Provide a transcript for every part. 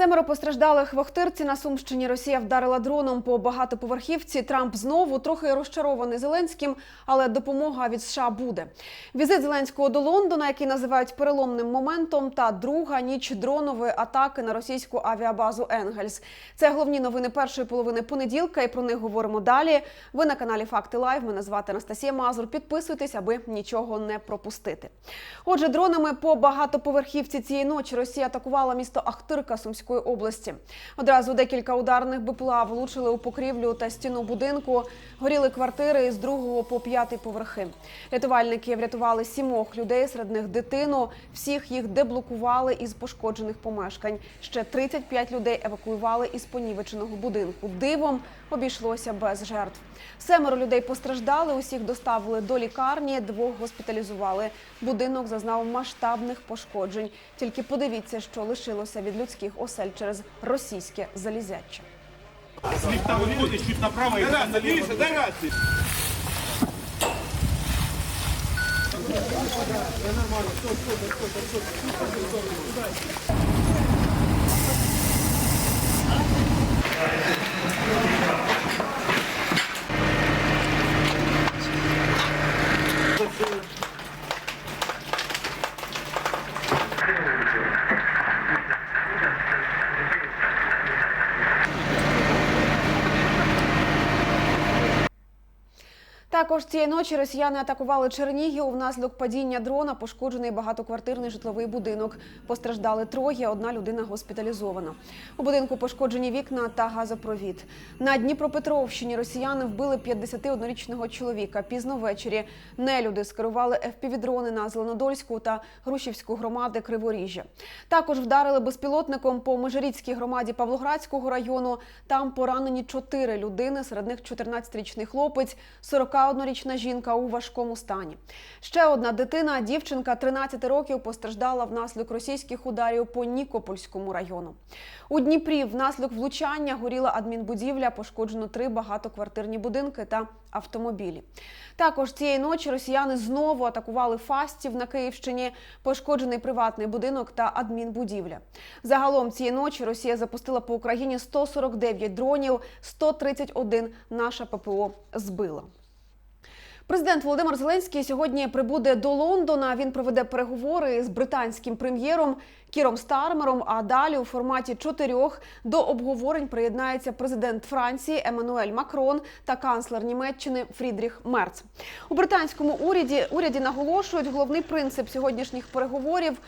Семеро постраждалих в Охтирці на Сумщині Росія вдарила дроном по багатоповерхівці. Трамп знову трохи розчарований Зеленським, але допомога від США буде. Візит Зеленського до Лондона, який називають переломним моментом, та друга ніч дронової атаки на російську авіабазу Енгельс. Це головні новини першої половини понеділка, і про них говоримо далі. Ви на каналі Факти Лайв. Мене звати Анастасія Мазур. Підписуйтесь, аби нічого не пропустити. Отже, дронами по багатоповерхівці цієї ночі Росія атакувала місто Ахтирка Сумської області. Одразу декілька ударних БПЛА влучили у покрівлю та стіну будинку. Горіли квартири з другого по п'ятий поверхи. Рятувальники врятували сімох людей, серед них дитину. Всіх їх деблокували із пошкоджених помешкань. Ще 35 людей евакуювали із понівеченого будинку. Дивом обійшлося без жертв. Семеро людей постраждали. Усіх доставили до лікарні, двох госпіталізували. Будинок зазнав масштабних пошкоджень. Тільки подивіться, що лишилося від людських осель через російське залізяче. Сліфта виходить чуть направо налево. Миша, дай рацию. Також цієї ночі росіяни атакували Чернігів. Внаслідок падіння дрона пошкоджений багатоквартирний житловий будинок. Постраждали троє. Одна людина госпіталізована. У будинку пошкоджені вікна та газопровід. На Дніпропетровщині росіяни вбили 51-річного чоловіка. Пізно ввечері нелюди скерували ФПВ-дрони на Зеленодольську та Грушівську громади Криворіжжя. Також вдарили безпілотником по Межиріцькій громаді Павлоградського району. Там поранені чотири людини, серед них 14-річний хлопець, 41-річна жінка у важкому стані. Ще одна дитина, дівчинка 13 років, постраждала внаслідок російських ударів по Нікопольському району. У Дніпрі внаслідок влучання горіла адмінбудівля, пошкоджено три багатоквартирні будинки та автомобілі. Також цієї ночі росіяни знову атакували Фастів на Київщині, пошкоджений приватний будинок та адмінбудівля. Загалом цієї ночі Росія запустила по Україні 149 дронів, 131 наша ППО збила. Президент Володимир Зеленський сьогодні прибуде до Лондона. Він проведе переговори з британським прем'єром Кіром Стармером. А далі у форматі чотирьох до обговорень приєднається президент Франції Еммануель Макрон та канцлер Німеччини Фрідріх Мерц. У британському уряді уряді наголошують головний принцип сьогоднішніх переговорів.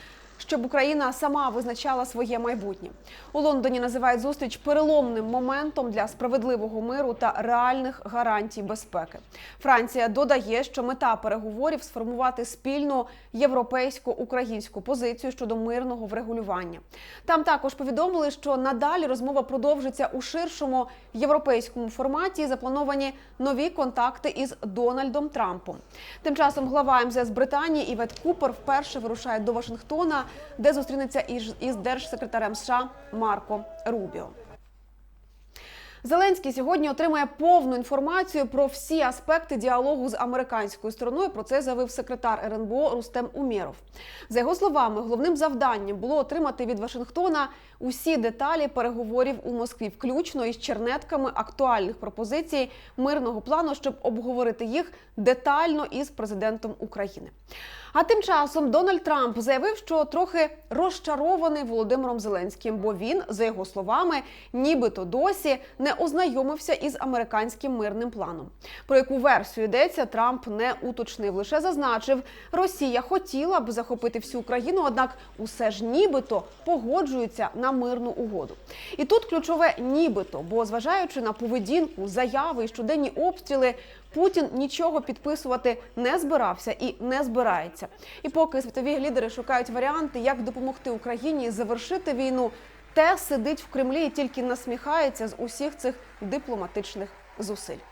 Щоб Україна сама визначала своє майбутнє у Лондоні. Називають зустріч переломним моментом для справедливого миру та реальних гарантій безпеки. Франція додає, що мета переговорів сформувати спільну європейсько-українську позицію щодо мирного врегулювання. Там також повідомили, що надалі розмова продовжиться у ширшому європейському форматі. і Заплановані нові контакти із Дональдом Трампом. Тим часом глава МЗС Британії Івет Купер вперше вирушає до Вашингтона, де зустрінеться із, держсекретарем США Марко Рубіо. Зеленський сьогодні отримає повну інформацію про всі аспекти діалогу з американською стороною. Про це заявив секретар РНБО Рустем Умєров. За його словами, головним завданням було отримати від Вашингтона усі деталі переговорів у Москві, включно із чернетками актуальних пропозицій мирного плану, щоб обговорити їх детально із президентом України. А тим часом Дональд Трамп заявив, що трохи розчарований Володимиром Зеленським, бо він, за його словами, нібито досі не ознайомився із американським мирним планом. Про яку версію йдеться, Трамп не уточнив. Лише зазначив, Росія хотіла б захопити всю Україну, однак усе ж нібито погоджується на мирну угоду. І тут ключове нібито, бо зважаючи на поведінку, заяви і щоденні обстріли. Путін нічого підписувати не збирався і не збирається. І поки світові лідери шукають варіанти, як допомогти Україні завершити війну, те сидить в Кремлі і тільки насміхається з усіх цих дипломатичних зусиль.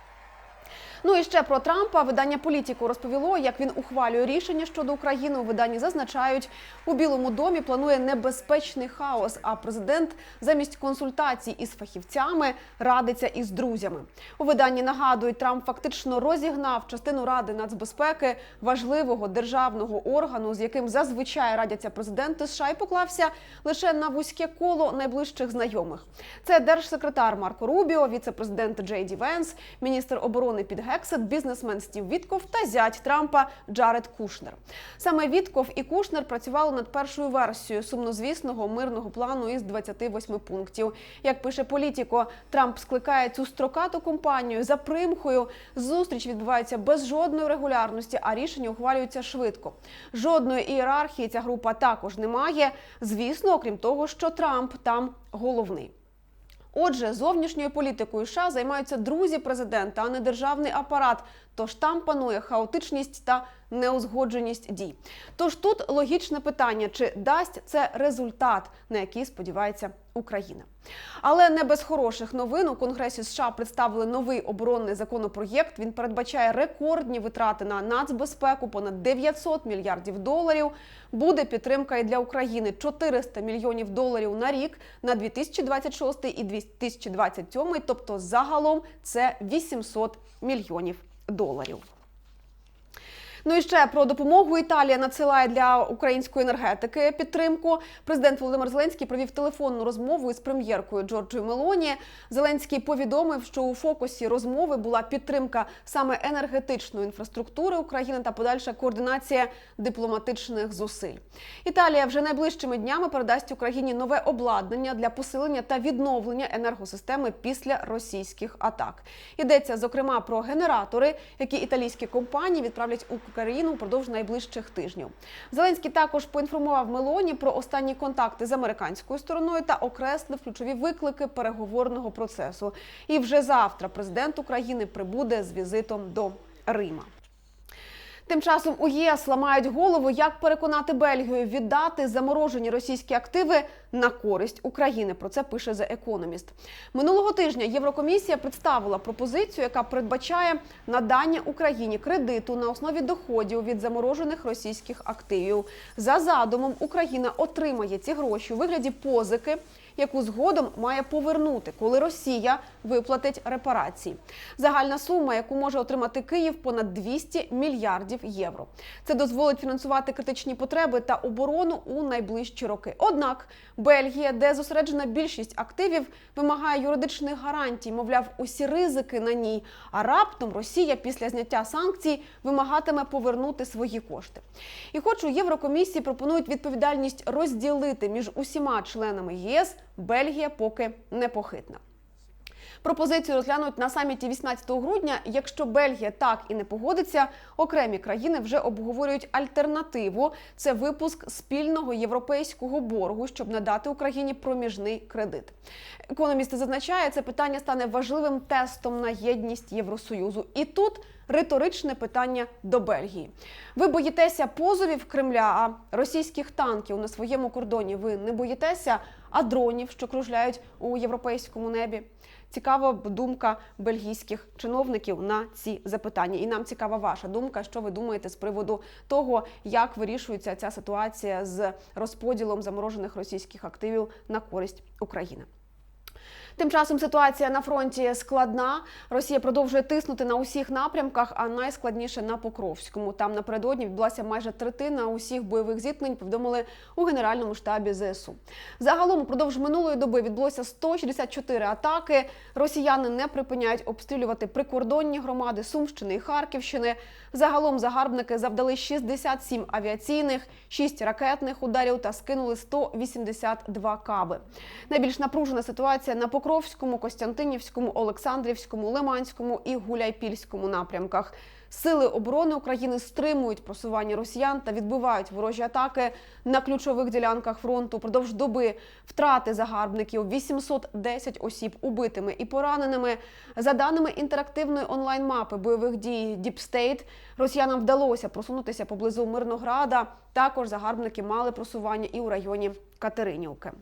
Ну і ще про Трампа видання політику розповіло, як він ухвалює рішення щодо України. У виданні зазначають, у Білому домі планує небезпечний хаос. А президент замість консультацій із фахівцями радиться із друзями. У виданні нагадують, Трамп фактично розігнав частину ради нацбезпеки важливого державного органу, з яким зазвичай радяться президенти США, і поклався лише на вузьке коло найближчих знайомих. Це держсекретар Марко Рубіо, віце-президент Джей Ді Венс, міністр оборони Піт Гексет, бізнесмен Стів Вітков та зять Трампа Джаред Кушнер. Саме Вітков і Кушнер працювали над першою версією сумнозвісного мирного плану із 28 пунктів. Як пише політіко, Трамп скликає цю строкату компанію за примхою. Зустріч відбувається без жодної регулярності, а рішення ухвалюються швидко. Жодної ієрархії ця група також не має. Звісно, окрім того, що Трамп там головний. Отже, зовнішньою політикою США займаються друзі президента, а не державний апарат. Тож там панує хаотичність та неузгодженість дій. Тож тут логічне питання: чи дасть це результат, на який сподівається Україна? Але не без хороших новин у Конгресі США представили новий оборонний законопроєкт. Він передбачає рекордні витрати на нацбезпеку, понад 900 мільярдів доларів. Буде підтримка і для України 400 мільйонів доларів на рік на 2026 і 2027, тобто загалом це 800 мільйонів доларів. Ну і ще про допомогу Італія надсилає для української енергетики підтримку. Президент Володимир Зеленський провів телефонну розмову із прем'єркою Джорджою Мелоні. Зеленський повідомив, що у фокусі розмови була підтримка саме енергетичної інфраструктури України та подальша координація дипломатичних зусиль. Італія вже найближчими днями передасть Україні нове обладнання для посилення та відновлення енергосистеми після російських атак. Йдеться зокрема про генератори, які італійські компанії відправлять у Україну впродовж найближчих тижнів. Зеленський також поінформував Мелоні про останні контакти з американською стороною та окреслив ключові виклики переговорного процесу. І вже завтра президент України прибуде з візитом до Рима. Тим часом у ЄС ламають голову, як переконати Бельгію віддати заморожені російські активи на користь України. Про це пише The Economist. Минулого тижня Єврокомісія представила пропозицію, яка передбачає надання Україні кредиту на основі доходів від заморожених російських активів. За задумом Україна отримає ці гроші у вигляді позики яку згодом має повернути, коли Росія виплатить репарації. Загальна сума, яку може отримати Київ, понад 200 мільярдів євро. Це дозволить фінансувати критичні потреби та оборону у найближчі роки. Однак Бельгія, де зосереджена більшість активів, вимагає юридичних гарантій, мовляв, усі ризики на ній. А раптом Росія після зняття санкцій вимагатиме повернути свої кошти. І хоч у Єврокомісії пропонують відповідальність розділити між усіма членами ЄС. Бельгія поки непохитна. Пропозицію розглянуть на саміті 18 грудня. Якщо Бельгія так і не погодиться, окремі країни вже обговорюють альтернативу. Це випуск спільного європейського боргу, щоб надати Україні проміжний кредит. Економісти зазначає, це питання стане важливим тестом на єдність Євросоюзу. І тут риторичне питання до Бельгії. Ви боїтеся позовів Кремля, а російських танків на своєму кордоні ви не боїтеся, а дронів, що кружляють у європейському небі. Цікава думка бельгійських чиновників на ці запитання. І нам цікава ваша думка, що ви думаєте з приводу того, як вирішується ця ситуація з розподілом заморожених російських активів на користь України. Тим часом ситуація на фронті складна. Росія продовжує тиснути на усіх напрямках, а найскладніше на Покровському. Там напередодні відбулася майже третина усіх бойових зіткнень. Повідомили у генеральному штабі ЗСУ. Загалом упродовж минулої доби відбулося 164 атаки. Росіяни не припиняють обстрілювати прикордонні громади Сумщини і Харківщини. Загалом загарбники завдали 67 авіаційних, 6 ракетних ударів та скинули 182 каби. Найбільш напружена ситуація на Покровському, Костянтинівському, Олександрівському, Лиманському і Гуляйпільському напрямках. Сили оборони України стримують просування росіян та відбивають ворожі атаки на ключових ділянках фронту. Продовж доби втрати загарбників 810 осіб убитими і пораненими. За даними інтерактивної онлайн-мапи бойових дій State, росіянам вдалося просунутися поблизу Мирнограда. Також загарбники мали просування і у районі Катеринівки.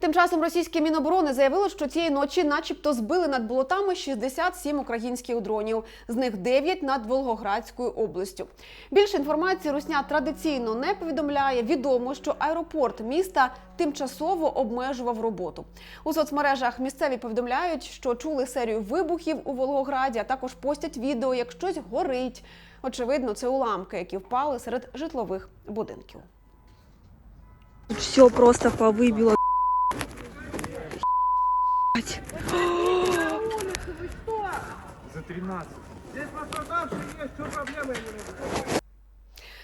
Тим часом російське міноборони заявило, що цієї ночі, начебто, збили над болотами 67 українських дронів, з них 9 над Волгоградською областю. Більше інформації Русня традиційно не повідомляє. Відомо, що аеропорт міста тимчасово обмежував роботу. У соцмережах місцеві повідомляють, що чули серію вибухів у Волгограді, а також постять відео, як щось горить. Очевидно, це уламки, які впали серед житлових будинків. Все просто повыбило.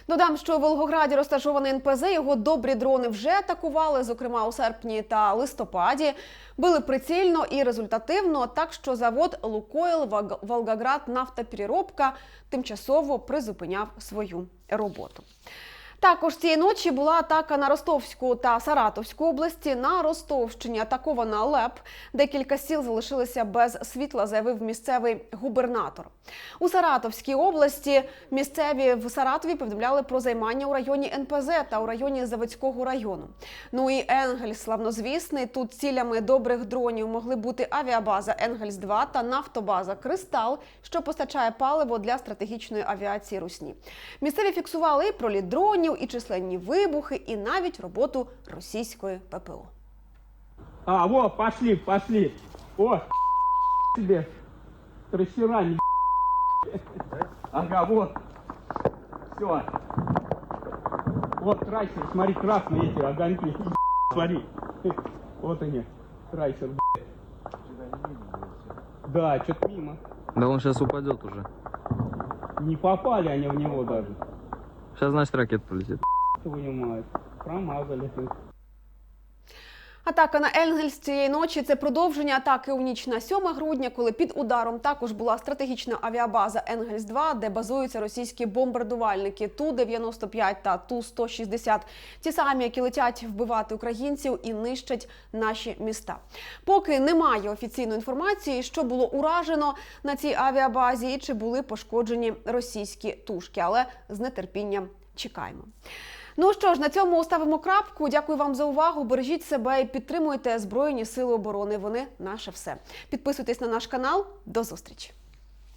Додам, що у Волгограді розташований НПЗ. Його добрі дрони вже атакували, зокрема у серпні та листопаді. Били прицільно і результативно, так що завод Лукойл Волгоград нафтопереробка тимчасово призупиняв свою роботу. Також цієї ночі була атака на Ростовську та Саратовську області. На Ростовщині атакована ЛЕП. Декілька сіл залишилися без світла, заявив місцевий губернатор. У Саратовській області місцеві в Саратові повідомляли про займання у районі НПЗ та у районі Заводського району. Ну і Енгельс, славнозвісний. Тут цілями добрих дронів могли бути авіабаза Енгельс 2 та нафтобаза Кристал, що постачає паливо для стратегічної авіації Русні. Місцеві фіксували і проліт дронів, і численні вибухи, і навіть роботу російської ППО. А, вот, пошли, пошли. О, тебе трассера не Ага, вот. Все. Вот трайсер, смотри, красные эти огоньки. Смотри. Вот они, трайсер. Да, что-то мимо. Да он сейчас упадет уже. Не попали они в него даже. Сейчас, значит, ракет полетит. Вынимают. Промазали. Атака на Енгельс цієї ночі це продовження атаки у ніч на 7 грудня, коли під ударом також була стратегічна авіабаза Енгельс 2 де базуються російські бомбардувальники Ту-95 та Ту-160. Ті самі, які летять вбивати українців і нищать наші міста. Поки немає офіційної інформації, що було уражено на цій авіабазі і чи були пошкоджені російські тушки, але з нетерпінням чекаємо. Ну що ж, на цьому ставимо крапку. Дякую вам за увагу. Бережіть себе і підтримуйте Збройні Сили оборони. Вони наше все. Підписуйтесь на наш канал. До зустрічі.